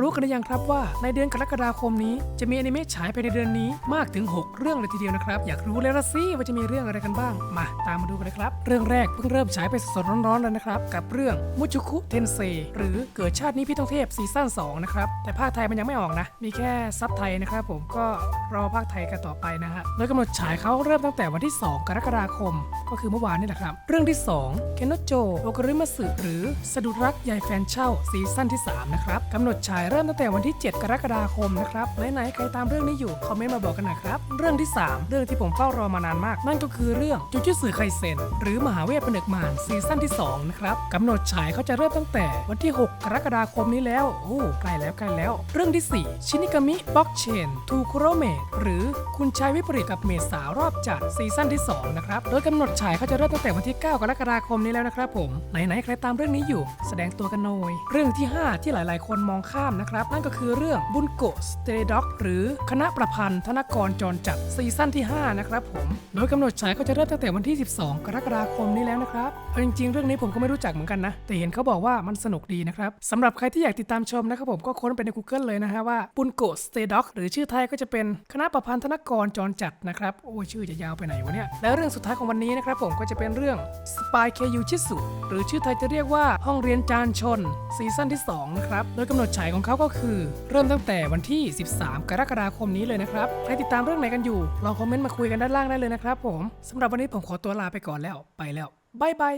รู้กันหรือยังครับว่าในเดือนกรกฎาคมนี้จะมีอนิเมะฉายไปในเดือนนี้มากถึง 6 เรื่องเลยทีเดียวนะครับ อยากรู้แล้วละสิว่าจะมีเรื่องอะไรกันบ้าง มาตามมาดูกันเลยครับ เรื่องแรกเพิ่งเริ่มฉายไปสดๆร้อนๆเลยนะครับ กับเรื่องมุจุคุเทนเซหรือเกิดชาตินี้พี่ต้องเทพซีซั่น2นะครับแต่ภาคไทยมันยังไม่ออกนะ มีแค่ซับไทยนะครับผมก็รอภาคไทยกันต่อไปนะฮะโดยกำหนดฉายเขาเริ่มตั้งแต่วันที่ 2 กรกฎาคม ก็คือเมื่อวานนี่แหละครับ เรื่องที่2เคนโนโจโอกริมาสึหรือสะดุดรักยายแฟนเช่าซีซั่นที่3นะครับกำหนดฉายเริ่มตั้งแต่วันที่ 7 กรกฎาคมนะครับไหนๆใครตามเรื่องนี้อยู่คอมเมนต์มาบอกกันหน่อยครับ เรื่องที่ 3 เรื่องที่ผมเฝ้ารอมานานมาก นั่นก็คือเรื่องจูจูสึไคเซนหรือมหาเวทผนึกมารซีซั่นที่2นะครับกำหนดฉายเขาจะเริ่มตั้งแต่วันที่ 6 กรกฎาคมนี้แล้วโอ้ใกล้แล้วใกล้แล้ว เรื่องที่ 4 ชินิกามิบ็อกเชนทูคุโรเมดหรือคุณชายวิปริตกับเมดสาวรอบจัดซีซั่นที่2นะครับโดยกำหนดฉายเขาจะเริ่มตั้งแต่วันที่ 9 กรกฎาคมนี้แล้วนะครับผมไหนๆใครตามเรื่องนี้อยู่ แสดงตัวกันหน่อยเรื่องที่ 5 ที่หลาย ๆ คนมองข้ามนะครับ นั่นก็คือเรื่องบุนโกสเตด็อกหรือคณะประพันธ์ธนกรจรจัดซีซั่นที่ 5 นะครับผม โดยกำหนดฉายเขาจะเริ่มตั้งแต่วันที่ 12 กรกฎาคมนี้แล้วนะครับเอาจริงๆ เรื่องนี้ผมก็ไม่รู้จักเหมือนกันนะ แต่เห็นเขาบอกว่ามันสนุกดีนะครับสำหรับใครที่อยากติดตามชมนะครับผมก็ค้นไปใน Google เลยนะฮะว่าบุนโกสเตด็อกหรือชื่อไทยก็จะเป็นคณะประพันธ์ธนกรจรจัดนะครับโอ้ยชื่อจะยาวไปไหนวะเนี่ยแล้วเรื่องสุดท้ายของวันนี้นะครับผมก็จะเป็นเรื่อง Spy KU ชิสุหรือชื่อไทยจะเรียกว่าห้องเรียนจานชนซีซั่นที่2นะครับโดยกำหนดฉายของเขาก็คือ เริ่มตั้งแต่วันที่ 13 กรกฎาคมนี้เลยนะครับ ใครติดตามเรื่องไหนกันอยู่ ลองคอมเมนต์มาคุยกันด้านล่างได้เลยนะครับผมสำหรับวันนี้ผมขอตัวลาไปก่อนแล้ว ไปแล้วบายบาย